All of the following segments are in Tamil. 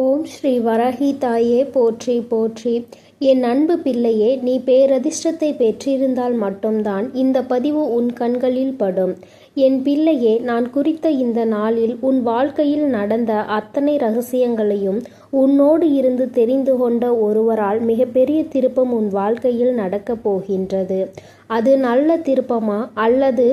ஓம் ஸ்ரீ வராகி தாயே போற்றி போற்றி. என் அன்பு பிள்ளையே நீ பேரதிர்ஷ்டத்தை பெற்றிருந்தால் மட்டும்தான் இந்த பதிவு உன் கண்களில் படும். என் பிள்ளையே நான் குறித்த இந்த நாளில் உன் வாழ்க்கையில் நடந்த அத்தனை ரகசியங்களையும் உன்னோடு இருந்து தெரிந்து கொண்ட ஒருவரால் மிகப்பெரிய திருப்பம் உன் வாழ்க்கையில் நடக்கப் போகின்றது. அது நல்ல திருப்பமா அல்லது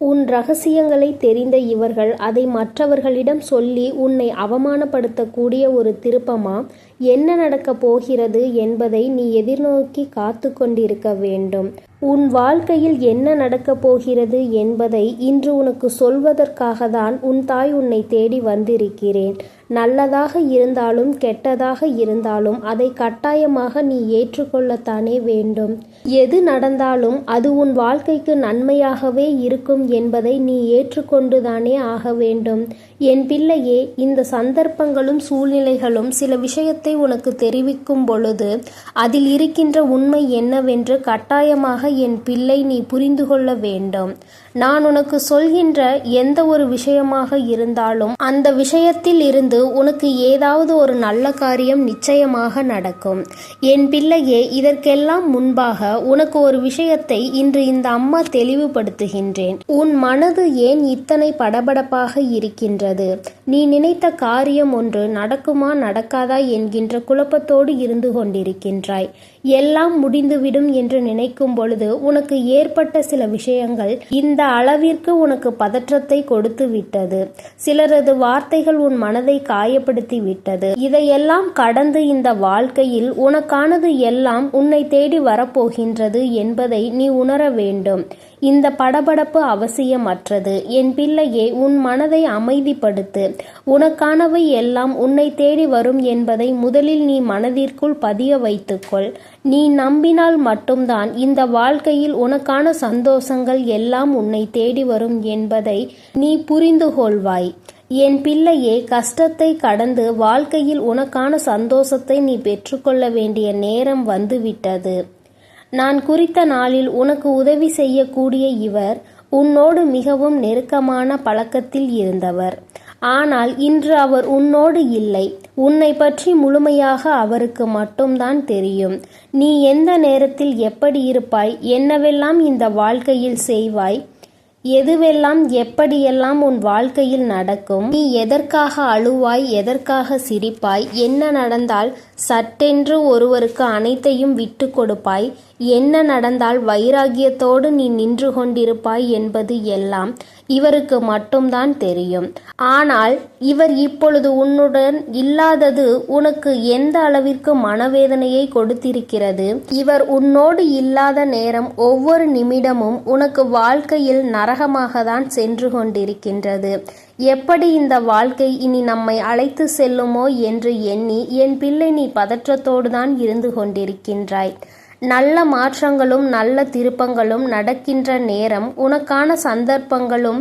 உன் ரகசியங்களை தெரிந்த இவர்கள் அதை மற்றவர்களிடம் சொல்லி உன்னை அவமானப்படுத்தக்கூடிய ஒரு திருப்பமா? என்ன நடக்கப் போகிறது என்பதை நீ எதிர்நோக்கி காத்து கொண்டிருக்க வேண்டும். உன் வாழ்க்கையில் என்ன நடக்கப் போகிறது என்பதை இன்று உனக்கு சொல்வதற்காக தான் உன் தாய் உன்னை தேடி வந்திருக்கிறேன். நல்லதாக இருந்தாலும் கெட்டதாக இருந்தாலும் அதை கட்டாயமாக நீ ஏற்றுக்கொள்ளத்தானே வேண்டும். எது நடந்தாலும் அது உன் வாழ்க்கைக்கு நன்மையாகவே இருக்கும் என்பதை நீ ஏற்றுக்கொண்டுதானே ஆக வேண்டும். என் பிள்ளையே இந்த சந்தர்ப்பங்களும் சூழ்நிலைகளும் சில விஷயத்தை உனக்கு தெரிவிக்கும் பொழுது அதில் இருக்கின்ற உண்மை என்னவென்று கட்டாயமாக என் பிள்ளை நீ புரிந்து கொள்ள வேண்டும். நான் உனக்கு சொல்கின்ற எந்த ஒரு விஷயமாக இருந்தாலும் அந்த விஷயத்தில் இருந்து உனக்கு ஏதாவது ஒரு நல்ல காரியம் நிச்சயமாக நடக்கும். என் பிள்ளையே இதற்கெல்லாம் முன்பாக உனக்கு ஒரு விஷயத்தை இன்று இந்த அம்மா தெளிவுபடுத்துகின்றேன். உன் மனது ஏன் இத்தனை படபடப்பாக இருக்கின்றது? நீ நினைத்த காரியம் ஒன்று நடக்குமா நடக்காதா என்கின்ற குழப்பத்தோடு இருந்து கொண்டிருக்கின்றாய். எல்லாம் முடிந்துவிடும் என்று நினைக்கும் பொழுது உனக்கு ஏற்பட்ட சில விஷயங்கள் இந்த அளவிற்கு உனக்கு பதற்றத்தை கொடுத்து விட்டது சிலரது வார்த்தைகள் உன் மனதை காயப்படுத்தி விட்டது இதையெல்லாம் கடந்து இந்த வாழ்க்கையில் உனக்கானது எல்லாம் உன்னை தேடி வரப்போகின்றது என்பதை நீ உணர வேண்டும். இந்த படபடப்பு அவசியமற்றது. என் பிள்ளையே உன் மனதை அமைதிப்படுத்து. உனக்கானவை எல்லாம் உன்னை தேடி வரும் என்பதை முதலில் நீ மனதிற்குள் பதிய வைத்துக்கொள். நீ நம்பினால் மட்டும்தான் இந்த வாழ்க்கையில் உனக்கான சந்தோஷங்கள் எல்லாம் உன்னை தேடி வரும் என்பதை நீ புரிந்து கொள்வாய் என் பிள்ளையே கஷ்டத்தை கடந்து வாழ்க்கையில் உனக்கான சந்தோஷத்தை நீ பெற்றுக்கொள்ள வேண்டிய நேரம் வந்துவிட்டது. நான் குறித்த நாளில் உனக்கு உதவி செய்யக்கூடிய இவர் உன்னோடு மிகவும் நெருக்கமான பழக்கத்தில் இருந்தவர். ஆனால் இன்று அவர் உன்னோடு இல்லை. உன்னை பற்றி முழுமையாக அவருக்கு மட்டும்தான் தெரியும். நீ எந்த நேரத்தில் எப்படி இருப்பாய் என்னவெல்லாம் இந்த வாழ்க்கையில் செய்வாய் எதுவெல்லாம் எப்படியெல்லாம் உன் வாழ்க்கையில் நடக்கும்? நீ எதற்காக அழுவாய் எதற்காக சிரிப்பாய்? என்ன நடந்தால் சட்டென்று ஒருவருக்கு அனைத்தையும் விட்டு கொடுப்பாய்? என்ன நடந்தால் வைராகியத்தோடு நீ நின்று கொண்டிருப்பாய் என்பது எல்லாம் இவருக்கு மட்டும்தான் தெரியும். ஆனால் இவர் இப்பொழுது உன்னுடன் இல்லாதது உனக்கு எந்த அளவிற்கு மனவேதனையை கொடுத்திருக்கிறது? இவர் உன்னோடு இல்லாத நேரம் ஒவ்வொரு நிமிடமும் உனக்கு வாழ்க்கையில் நரகமாக தான் சென்று கொண்டிருக்கின்றது. எப்படி இந்த வாழ்க்கை இனி நம்மை அழைத்து செல்லுமோ என்று எண்ணி என் பிள்ளை நீ பதற்றத்தோடு தான் இருந்து கொண்டிருக்கின்றாய். நல்ல மாற்றங்களும் நல்ல திருப்பங்களும் நடக்கின்ற நேரம் உனக்கான சந்தர்ப்பங்களும்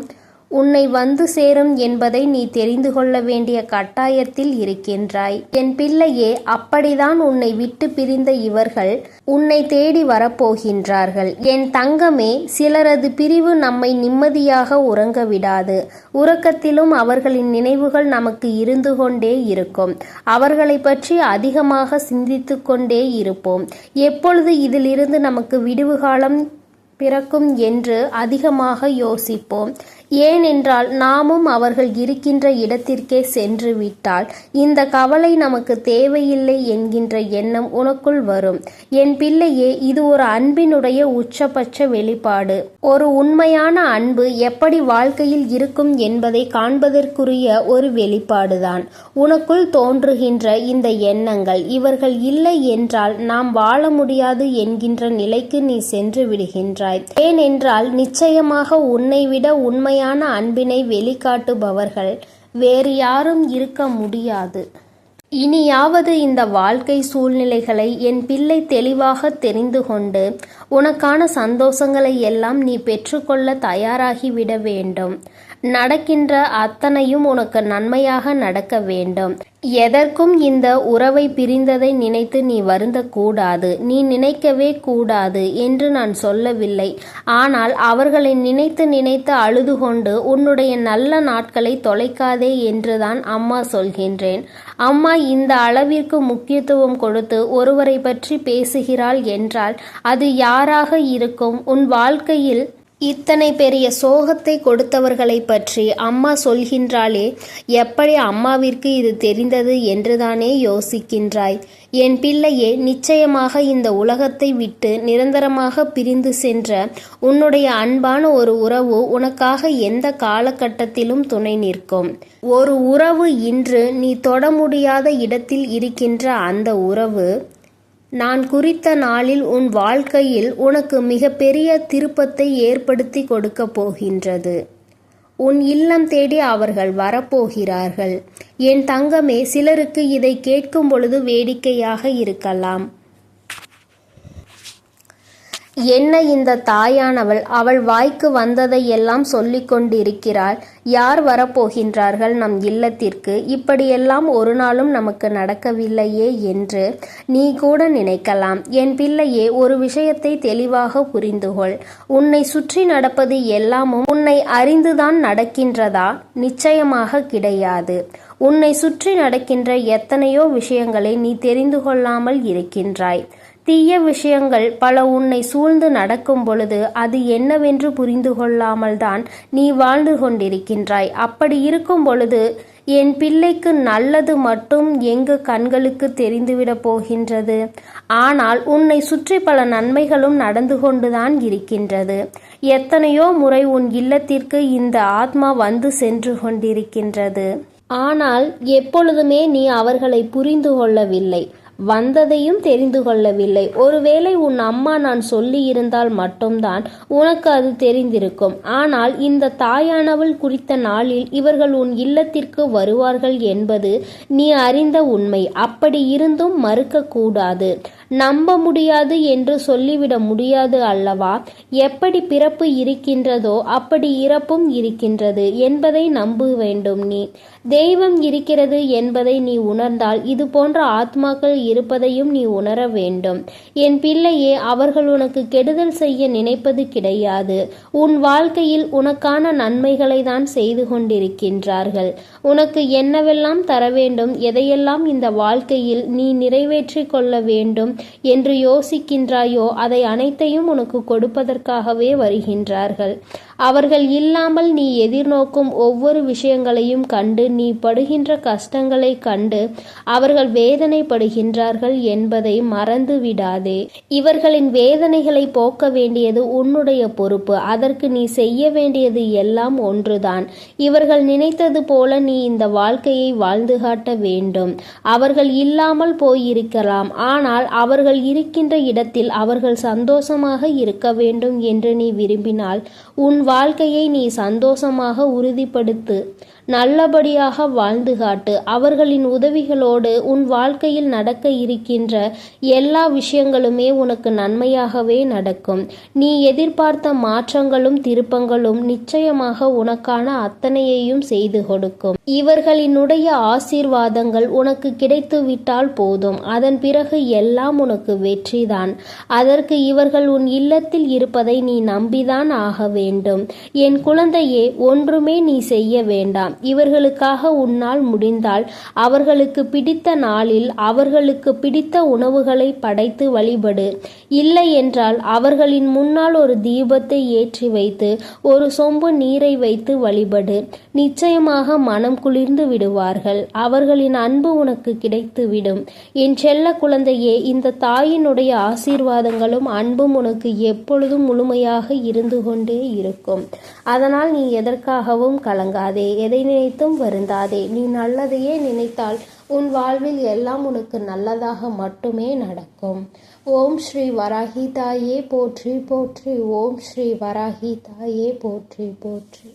உன்னை வந்து சேரும் என்பதை நீ தெரிந்து கொள்ள வேண்டிய கட்டாயத்தில் இருக்கின்றாய். என் பிள்ளையே அப்படிதான் உன்னை விட்டு பிரிந்த இவர்கள் உன்னை தேடி வரப்போகின்றார்கள். என் தங்கமே சிலரது பிரிவு நம்மை நிம்மதியாக உறங்க விடாது. உறக்கத்திலும் அவர்களின் நினைவுகள் நமக்கு இருந்து கொண்டே இருக்கும். அவர்களை பற்றி அதிகமாக சிந்தித்து கொண்டே இருப்போம். எப்பொழுது இதிலிருந்து நமக்கு விடுவு காலம் பிறக்கும் என்று அதிகமாக யோசிப்போம். ஏனென்றால் நாமும் அவர்கள் இருக்கின்ற இடத்திற்கே சென்று விட்டால் இந்த கவலை நமக்கு தேவையில்லை என்கின்ற எண்ணம் உனக்குள் வரும். என் பிள்ளையே இது ஒரு அன்பினுடைய உச்சபட்ச வெளிப்பாடு. ஒரு உண்மையான அன்பு எப்படி வாழ்க்கையில் இருக்கும் என்பதை காண்பதற்குரிய ஒரு வெளிப்பாடுதான். உனக்குள் தோன்றுகின்ற இந்த எண்ணங்கள் இவர்கள் இல்லை என்றால் நாம் வாழ முடியாது என்கின்ற நிலைக்கு நீ சென்று விடுகின்றாய். ஏனென்றால் நிச்சயமாக உன்னை விட உண்மை உண்மையான அன்பினை வெளிக்காட்டுபவர்கள் வேறு யாரும் இருக்க முடியாது. இனியாவது இந்த வாழ்க்கை சூழ்நிலைகளை என் பிள்ளை தெளிவாக தெரிந்து கொண்டு உனக்கான சந்தோஷங்களை எல்லாம் நீ பெற்றுக்கொள்ள தயாராகிவிட வேண்டும். நடக்கின்ற அத்தனையும் உனக்கு நன்மையாக நடக்க வேண்டும். எதற்கும் இந்த உறவை பிரிந்ததை நினைத்து நீ வருந்தக்கூடாது. நீ நினைக்கவே கூடாது என்று நான் சொல்லவில்லை. ஆனால் அவர்களை நினைத்து நினைத்து அழுது கொண்டு உன்னுடைய நல்ல நாட்களை தொலைக்காதே என்றுதான் அம்மா சொல்கின்றேன். அம்மா இந்த அளவிற்கு முக்கியத்துவம் கொடுத்து ஒருவரை பற்றி பேசுகிறாள் என்றால் அது யாராக இருக்கும்? உன் வாழ்க்கையில் இத்தனை பெரிய சோகத்தை கொடுத்தவர்களை பற்றி அம்மா சொல்கின்றாளே எப்படி அம்மாவிற்கு இது தெரிந்தது என்றுதானே யோசிக்கின்றாய். என் பிள்ளையே நிச்சயமாக இந்த உலகத்தை விட்டு நிரந்தரமாக பிரிந்து சென்ற உன்னுடைய அன்பான ஒரு உறவு உனக்காக எந்த காலகட்டத்திலும் துணை நிற்கும். ஒரு உறவு இன்று நீ தொட முடியாத இடத்தில் இருக்கின்ற அந்த உறவு நான் குறித்த நாளில் உன் வாழ்க்கையில் உனக்கு மிகப்பெரிய திருப்பத்தை ஏற்படுத்தி கொடுக்கப் போகின்றது. உன் இல்லம் தேடி அவர்கள் வரப்போகிறார்கள். என் தங்கமே சிலருக்கு இதை கேட்கும் பொழுது வேடிக்கையாக இருக்கலாம். என்ன இந்த தாயானவள் அவள் வாய்க்கு வந்ததை எல்லாம் சொல்லிக் கொண்டிருக்கிறாள்? யார் வரப்போகின்றார்கள் நம் இல்லத்திற்கு? இப்படியெல்லாம் ஒரு நாளும் நமக்கு நடக்கவில்லையே என்று நீ கூட நினைக்கலாம். என் பிள்ளையே ஒரு விஷயத்தை தெளிவாக புரிந்துகொள் உன்னை சுற்றி நடப்பது எல்லாமும் உன்னை அறிந்துதான் நடக்கின்றதா? நிச்சயமாக கிடையாது. உன்னை சுற்றி நடக்கின்ற எத்தனையோ விஷயங்களை நீ தெரிந்து கொள்ளாமல் இருக்கின்றாய். தீய விஷயங்கள் பல உன்னை சூழ்ந்து நடக்கும் பொழுது அது என்னவென்று புரிந்து கொள்ளாமல்தான் நீ வாழ்ந்து கொண்டிருக்கின்றாய். அப்படி இருக்கும் பொழுது என் பிள்ளைக்கு நல்லது மட்டும் எங்கு கண்களுக்கு தெரிந்துவிடப் போகின்றது. ஆனால் உன்னை சுற்றி பல நன்மைகளும் நடந்து கொண்டுதான் இருக்கின்றது. எத்தனையோ முறை உன் இல்லத்திற்கு இந்த ஆத்மா வந்து சென்று கொண்டிருக்கின்றது. ஆனால் எப்பொழுதுமே நீ அவர்களை புரிந்து கொள்ளவில்லை. வந்ததையும் தெரிந்து கொள்ளவில்லை. ஒருவேளை உன் அம்மா நான் சொல்லியிருந்தால் மட்டும்தான் உனக்கு அது தெரிந்திருக்கும். ஆனால் இந்த தாயானவள் குறித்த நாளில் இவர்கள் உன் இல்லத்திற்கு வருவார்கள் என்பது நீ அறிந்த உண்மை. அப்படி இருந்தும் மறுக்கக்கூடாது நம்ப முடியாது என்று சொல்லிவிட முடியாது அல்லவா? எப்படி பிறப்பு இருக்கின்றதோ அப்படி இறப்பும் இருக்கின்றது என்பதை நம்ப வேண்டும் நீ. தெய்வம் இருக்கிறது என்பதை நீ உணர்ந்தால் இது போன்ற ஆத்மாக்கள் இருப்பதையும் நீ உணர வேண்டும். என் பிள்ளையே அவர்கள் உனக்கு கெடுதல் செய்ய நினைப்பது கிடையாது. உன் வாழ்க்கையில் உனக்கான நன்மைகளை தான் செய்து கொண்டிருக்கின்றார்கள். உனக்கு என்னவெல்லாம் தர வேண்டும் எதையெல்லாம் இந்த வாழ்க்கையில் நீ நிறைவேற்றி கொள்ள வேண்டும் என்று யோசிக்கின்றாயோ அதை அனைத்தையும் உனக்கு கொடுப்பதற்காகவே வருகின்றார்கள். அவர்கள் இல்லாமல் நீ எதிர்நோக்கும் ஒவ்வொரு விஷயங்களையும் கண்டு நீ படுகின்ற கஷ்டங்களை கண்டு அவர்கள் வேதனைப்படுகின்றார்கள் என்பதை மறந்து விடாதே இவர்களின் வேதனைகளை போக்க வேண்டியது உன்னுடைய பொறுப்பு. அதற்கு நீ செய்ய வேண்டியது எல்லாம் ஒன்றுதான். இவர்கள் நினைத்தது போல நீ இந்த வாழ்க்கையை வாழ்ந்து காட்ட வேண்டும். அவர்கள் இல்லாமல் போயிருக்கலாம். ஆனால் அவர்கள் இருக்கின்ற இடத்தில் அவர்கள் சந்தோஷமாக இருக்க வேண்டும் என்று நீ விரும்பினால் உன் வாழ்க்கையை நீ சந்தோஷமாக உறுதிப்படுத்து. நல்லபடியாக வாழ்ந்து காட்டு. அவர்களின் உதவிகளோடு உன் வாழ்க்கையில் நடக்க இருக்கின்ற எல்லா விஷயங்களுமே உனக்கு நன்மையாகவே நடக்கும். நீ எதிர்பார்த்த மாற்றங்களும் திருப்பங்களும் நிச்சயமாக உனக்கான அத்தனையையும் செய்து கொடுக்கும். இவர்களினுடைய ஆசீர்வாதங்கள் உனக்கு கிடைத்துவிட்டால் போதும். அதன் பிறகு எல்லாம் உனக்கு வெற்றிதான். அதற்கு இவர்கள் உன் இல்லத்தில் இருப்பதை நீ நம்பிதான் ஆக வேண்டும். என் குழந்தையே ஒன்றுமே நீ செய்ய வேண்டாம். இவர்களுக்காக உன்னால் முடிந்தால் அவர்களுக்கு பிடித்த நாளில் அவர்களுக்கு பிடித்த உணவுகளை படைத்து வழிபடு. இல்லை என்றால் அவர்களின் முன்னால் ஒரு தீபத்தை ஏற்றி வைத்து ஒரு சொம்பு நீரை வைத்து வழிபடு. நிச்சயமாக மனம் குளிர்ந்து விடுவார்கள். அவர்களின் அன்பு உனக்கு கிடைத்துவிடும். என் செல்ல குழந்தையே இந்த தாயினுடைய ஆசீர்வாதங்களும் அன்பும் உனக்கு எப்பொழுதும் முழுமையாக இருந்து கொண்டே இருக்கும். அதனால் நீ எதற்காகவும் கலங்காதே. எதை நினைத்தும் வருந்தாதே. நீ நல்லதையே நினைத்தால் உன் வாழ்வில் எல்லாம் உனக்கு நல்லதாக மட்டுமே நடக்கும். ஓம் ஸ்ரீ வராகி தாயே போற்றி போற்றி. ஓம் ஸ்ரீ வராகி தாயே போற்றி போற்றி.